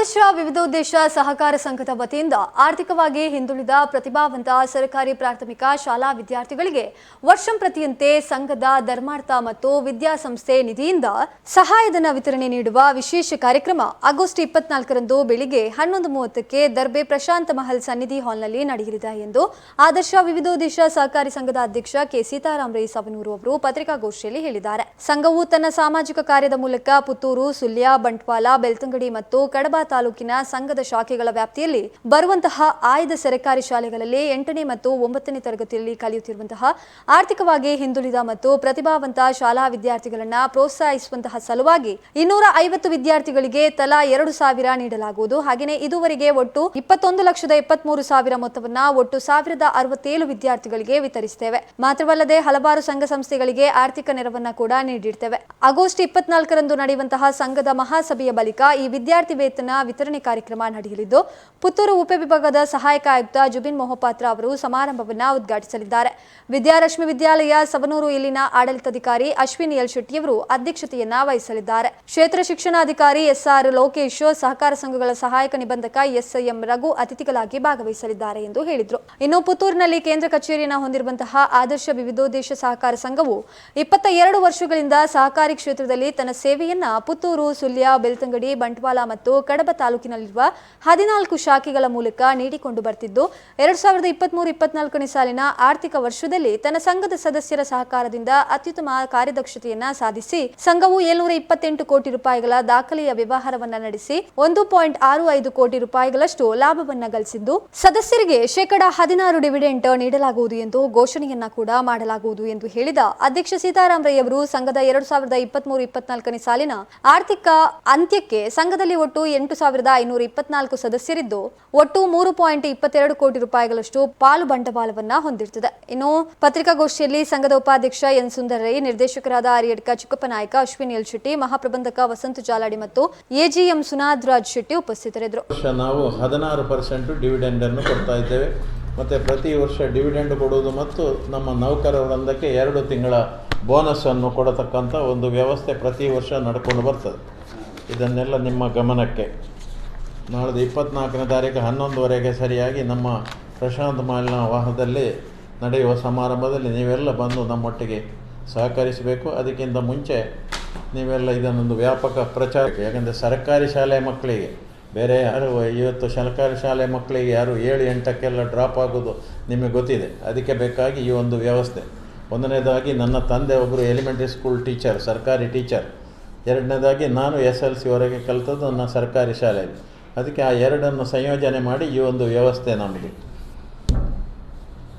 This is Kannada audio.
ಆದರ್ಶ ವಿವಿಧೋದ್ದೇಶ ಸಹಕಾರ ಸಂಘದ ವತಿಯಿಂದ ಆರ್ಥಿಕವಾಗಿ ಹಿಂದುಳಿದ ಪ್ರತಿಭಾವಂತ ಸರ್ಕಾರಿ ಪ್ರಾಥಮಿಕ ಶಾಲಾ ವಿದ್ಯಾರ್ಥಿಗಳಿಗೆ ವರ್ಷಂಪ್ರತಿಯಂತೆ ಸಂಘದ ಧರ್ಮಾರ್ಥ ಮತ್ತು ವಿದ್ಯಾಸಂಸ್ಥೆ ನಿಧಿಯಿಂದ ಸಹಾಯಧನ ವಿತರಣೆ ನೀಡುವ ವಿಶೇಷ ಕಾರ್ಯಕ್ರಮ ಆಗಸ್ಟ್ ಇಪ್ಪತ್ನಾಲ್ಕರಂದು ಬೆಳಿಗ್ಗೆ ಹನ್ನೊಂದು ಮೂವತ್ತಕ್ಕೆ ದರ್ಬೆ ಪ್ರಶಾಂತ ಮಹಲ್ ಸನ್ನಿಧಿ ಹಾಲ್ನಲ್ಲಿ ನಡೆಯಲಿದೆ ಎಂದು ಆದರ್ಶ ವಿವಿಧೋದ್ದೇಶ ಸಹಕಾರಿ ಸಂಘದ ಅಧ್ಯಕ್ಷ ಕೆ. ಸೀತಾರಾಮ್ ರೈ ಸವನೂರು ಅವರು ಪತ್ರಿಕಾಗೋಷ್ಠಿಯಲ್ಲಿ ಹೇಳಿದ್ದಾರೆ. ಸಂಘವು ತನ್ನ ಸಾಮಾಜಿಕ ಕಾರ್ಯದ ಮೂಲಕ ಪುತ್ತೂರು, ಸುಳ್ಯ ಬಂಟ್ವಾಲ ಬೆಳ್ತಂಗಡಿ ಮತ್ತು ಕಡಬ ತಾಲೂಕಿನ ಸಂಘದ ಶಾಖೆಗಳ ವ್ಯಾಪ್ತಿಯಲ್ಲಿ ಬರುವಂತಹ ಆಯ್ದ ಸರಕಾರಿ ಶಾಲೆಗಳಲ್ಲಿ ಎಂಟನೇ ಮತ್ತು ಒಂಬತ್ತನೇ ತರಗತಿಯಲ್ಲಿ ಕಲಿಯುತ್ತಿರುವಂತಹ ಆರ್ಥಿಕವಾಗಿ ಹಿಂದುಳಿದ ಮತ್ತು ಪ್ರತಿಭಾವಂತ ಶಾಲಾ ವಿದ್ಯಾರ್ಥಿಗಳನ್ನ ಪ್ರೋತ್ಸಾಹಿಸುವಂತಹ ಸಲುವಾಗಿ ಇನ್ನೂರ ಐವತ್ತು ವಿದ್ಯಾರ್ಥಿಗಳಿಗೆ ತಲಾ ಎರಡು ಸಾವಿರ ನೀಡಲಾಗುವುದು. ಹಾಗೆಯೇ ಇದುವರೆಗೆ ಒಟ್ಟು ಇಪ್ಪತ್ತೊಂದು ಲಕ್ಷದ ಇಪ್ಪತ್ಮೂರು ಸಾವಿರ ಮೊತ್ತವನ್ನ ಒಟ್ಟು ಸಾವಿರದ ಅರವತ್ತೇಳು ವಿದ್ಯಾರ್ಥಿಗಳಿಗೆ ವಿತರಿಸುತ್ತೇವೆ ಮಾತ್ರವಲ್ಲದೆ ಹಲವಾರು ಸಂಘ ಸಂಸ್ಥೆಗಳಿಗೆ ಆರ್ಥಿಕ ನೆರವನ್ನ ಕೂಡ ನೀಡಿರ್ತೇವೆ. ಆಗಸ್ಟ್ ಇಪ್ಪತ್ನಾಲ್ಕರಂದು ನಡೆಯುವಂತಹ ಸಂಘದ ಮಹಾಸಭೆಯ ಬಳಿಕ ಈ ವಿದ್ಯಾರ್ಥಿ ವೇತನ ವಿತರಣೆ ಕಾರ್ಯಕ್ರಮ ನಡೆಯಲಿದ್ದು, ಪುತ್ತೂರು ಉಪವಿಭಾಗದ ಸಹಾಯಕ ಆಯುಕ್ತ ಜುಬಿನ್ ಮೊಹಪಾತ್ರ ಅವರು ಸಮಾರಂಭವನ್ನು ಉದ್ಘಾಟಿಸಲಿದ್ದಾರೆ. ವಿದ್ಯಾರಶ್ಮಿ ವಿದ್ಯಾಲಯ ಸವನೂರು ಇಲ್ಲಿನ ಆಡಳಿತಾಧಿಕಾರಿ ಅಶ್ವಿನಿ ಎಲ್ ಶೆಟ್ಟಿಯವರು ಅಧ್ಯಕ್ಷತೆಯನ್ನ ವಹಿಸಲಿದ್ದಾರೆ. ಕ್ಷೇತ್ರ ಶಿಕ್ಷಣಾಧಿಕಾರಿ ಎಸ್ಆರ್ ಲೋಕೇಶ್ ಸಹಕಾರ ಸಂಘಗಳ ಸಹಾಯಕ ನಿಬಂಧಕ ಎಸ್ಐಎಂ ರಘು ಅತಿಥಿಗಳಾಗಿ ಭಾಗವಹಿಸಲಿದ್ದಾರೆ ಎಂದು ಹೇಳಿದರು. ಇನ್ನು ಪುತ್ತೂರಿನಲ್ಲಿ ಕೇಂದ್ರ ಕಚೇರಿಯನ್ನು ಹೊಂದಿರುವಂತಹ ಆದರ್ಶ ವಿವಿಧೋದ್ದೇಶ ಸಹಕಾರ ಸಂಘವು ಇಪ್ಪತ್ತ ಎರಡು ವರ್ಷಗಳಿಂದ ಸಹಕಾರಿ ಕ್ಷೇತ್ರದಲ್ಲಿ ತನ್ನ ಸೇವೆಯನ್ನ ಪುತ್ತೂರು, ಸುಳ್ಯ, ಬೆಳ್ತಂಗಡಿ, ಬಂಟ್ವಾಳ ಮತ್ತು ಕಡಬ ತಾಲೂಕಿನಲ್ಲಿರುವ ಹದಿನಾಲ್ಕು ಶಾಖೆಗಳ ಮೂಲಕ ನೀಡಿಕೊಂಡು ಬರ್ತಿದ್ದು, ಎರಡ್ ಸಾವಿರದ ಇಪ್ಪತ್ಮೂರು ಇಪ್ಪತ್ನಾಲ್ಕನೇ ಸಾಲಿನ ಆರ್ಥಿಕ ವರ್ಷದಲ್ಲಿ ತನ್ನ ಸಂಘದ ಸದಸ್ಯರ ಸಹಕಾರದಿಂದ ಅತ್ಯುತ್ತಮ ಕಾರ್ಯದಕ್ಷತೆಯನ್ನ ಸಾಧಿಸಿ, ಸಂಘವು ಏಳ್ನೂರ ಇಪ್ಪತ್ತೆಂಟು ಕೋಟಿ ರೂಪಾಯಿಗಳ ದಾಖಲೆಯ ವ್ಯವಹಾರವನ್ನ ನಡೆಸಿ, ಒಂದು ಪಾಯಿಂಟ್ ಆರು ಐದು ಕೋಟಿ ರೂಪಾಯಿಗಳಷ್ಟು ಲಾಭವನ್ನ ಗಳಿಸಿದ್ದು, ಸದಸ್ಯರಿಗೆ ಶೇಕಡಾ ಹದಿನಾರು ಡಿವಿಡೆಂಟ್ ನೀಡಲಾಗುವುದು ಎಂದು ಘೋಷಣೆಯನ್ನ ಕೂಡ ಮಾಡಲಾಗುವುದು ಎಂದು ಹೇಳಿದ ಅಧ್ಯಕ್ಷ ಸೀತಾರಾಮ್ ರೈ ಅವರು ಸಂಘದ ಎರಡು ಸಾವಿರದ ಇಪ್ಪತ್ಮೂರು ಇಪ್ಪತ್ನಾಲ್ಕನೇ ಸಾಲಿನ ಆರ್ಥಿಕ ಅಂತ್ಯಕ್ಕೆ ಸಂಘದಲ್ಲಿ ಒಟ್ಟು ಎಂಟು ಸಾವಿರದ ಐನೂರ ಇಪ್ಪತ್ನಾಲ್ಕು ಸದಸ್ಯರಿದ್ದು ಒಟ್ಟು ಮೂರು ಪಾಯಿಂಟ್ ಇಪ್ಪತ್ತೆರಡು ಕೋಟಿ ರೂಪಾಯಿಗಳಷ್ಟು ಪಾಲು ಬಂಡವಾಳವನ್ನ ಹೊಂದಿರುತ್ತದೆ. ಇನ್ನು ಪತ್ರಿಕಾಗೋಷ್ಠಿಯಲ್ಲಿ ಸಂಘದ ಉಪಾಧ್ಯಕ್ಷ ಎನ್ ಸುಂದರ್ ನಿರ್ದೇಶಕರಾದ ಆರ್ಯಡ್ಕ ಚಿಕ್ಕಪ್ಪ ನಾಯಕ, ಅಶ್ವಿನಿ ಎಲ್ ಶೆಟ್ಟಿ, ಮಹಾಪ್ರಬಂಧಕ ವಸಂತ ಜಾಲಾಡಿ ಮತ್ತು ಎಜಿಎಂ ಸುನಾದ್ ರಾಜ್ ಶೆಟ್ಟಿ ಉಪಸ್ಥಿತರಿದ್ದರು. ನಾವು ಹದಿನಾರು ಪರ್ಸೆಂಟ್ ಡಿವಿಡೆಂಡ್ ಅನ್ನು ಕೊಡ್ತಾ ಇದ್ದೇವೆ. ಮತ್ತೆ ಪ್ರತಿ ವರ್ಷ ಡಿವಿಡೆಂಡ್ ಕೊಡುವುದು ಮತ್ತು ನಮ್ಮ ನೌಕರ ವೃಂದಕ್ಕೆ ಎರಡು ತಿಂಗಳ ಬೋನಸ್ಸನ್ನು ಕೊಡತಕ್ಕಂಥ ಒಂದು ವ್ಯವಸ್ಥೆ ಪ್ರತಿ ವರ್ಷ ನಡ್ಕೊಂಡು ಬರ್ತದೆ. ಇದನ್ನೆಲ್ಲ ನಿಮ್ಮ ಗಮನಕ್ಕೆ. ನಾಳೆದು ಇಪ್ಪತ್ನಾಲ್ಕನೇ ತಾರೀಕು ಹನ್ನೊಂದುವರೆಗೆ ಸರಿಯಾಗಿ ನಮ್ಮ ಪ್ರಶಾಂತ್ ಮಾಲಿನ ವಾಹನದಲ್ಲಿ ನಡೆಯುವ ಸಮಾರಂಭದಲ್ಲಿ ನೀವೆಲ್ಲ ಬಂದು ನಮ್ಮೊಟ್ಟಿಗೆ ಸಹಕರಿಸಬೇಕು. ಅದಕ್ಕಿಂತ ಮುಂಚೆ ನೀವೆಲ್ಲ ಇದನ್ನೊಂದು ವ್ಯಾಪಕ ಪ್ರಚಾರ ಯಾಕಂದರೆ ಸರ್ಕಾರಿ ಶಾಲೆ ಮಕ್ಕಳಿಗೆ, ಬೇರೆ ಯಾರು ಇವತ್ತು ಸರ್ಕಾರಿ ಶಾಲೆ ಮಕ್ಕಳಿಗೆ ಯಾರು ಏಳು ಎಂಟಕ್ಕೆಲ್ಲ ಡ್ರಾಪ್ ಆಗೋದು ನಿಮಗೆ ಗೊತ್ತಿದೆ. ಅದಕ್ಕೆ ಬೇಕಾಗಿ ಈ ಒಂದು ವ್ಯವಸ್ಥೆ. ಒಂದನೇದಾಗಿ ನನ್ನ ತಂದೆ ಒಬ್ಬರು ಎಲಿಮೆಂಟ್ರಿ ಸ್ಕೂಲ್ ಟೀಚರ್ ಸರ್ಕಾರಿ ಟೀಚರ್ ಎರಡನೇದಾಗಿ ನಾನು ಎಸ್ ಎಲ್ ಸಿವರೆಗೆ ಕಲಿತದ್ದು ನನ್ನ ಸರ್ಕಾರಿ ಶಾಲೆಯಲ್ಲಿ. ಅದಕ್ಕೆ ಆ ಎರಡನ್ನು ಸಂಯೋಜನೆ ಮಾಡಿ ಈ ಒಂದು ವ್ಯವಸ್ಥೆ ನಮ್ಮದು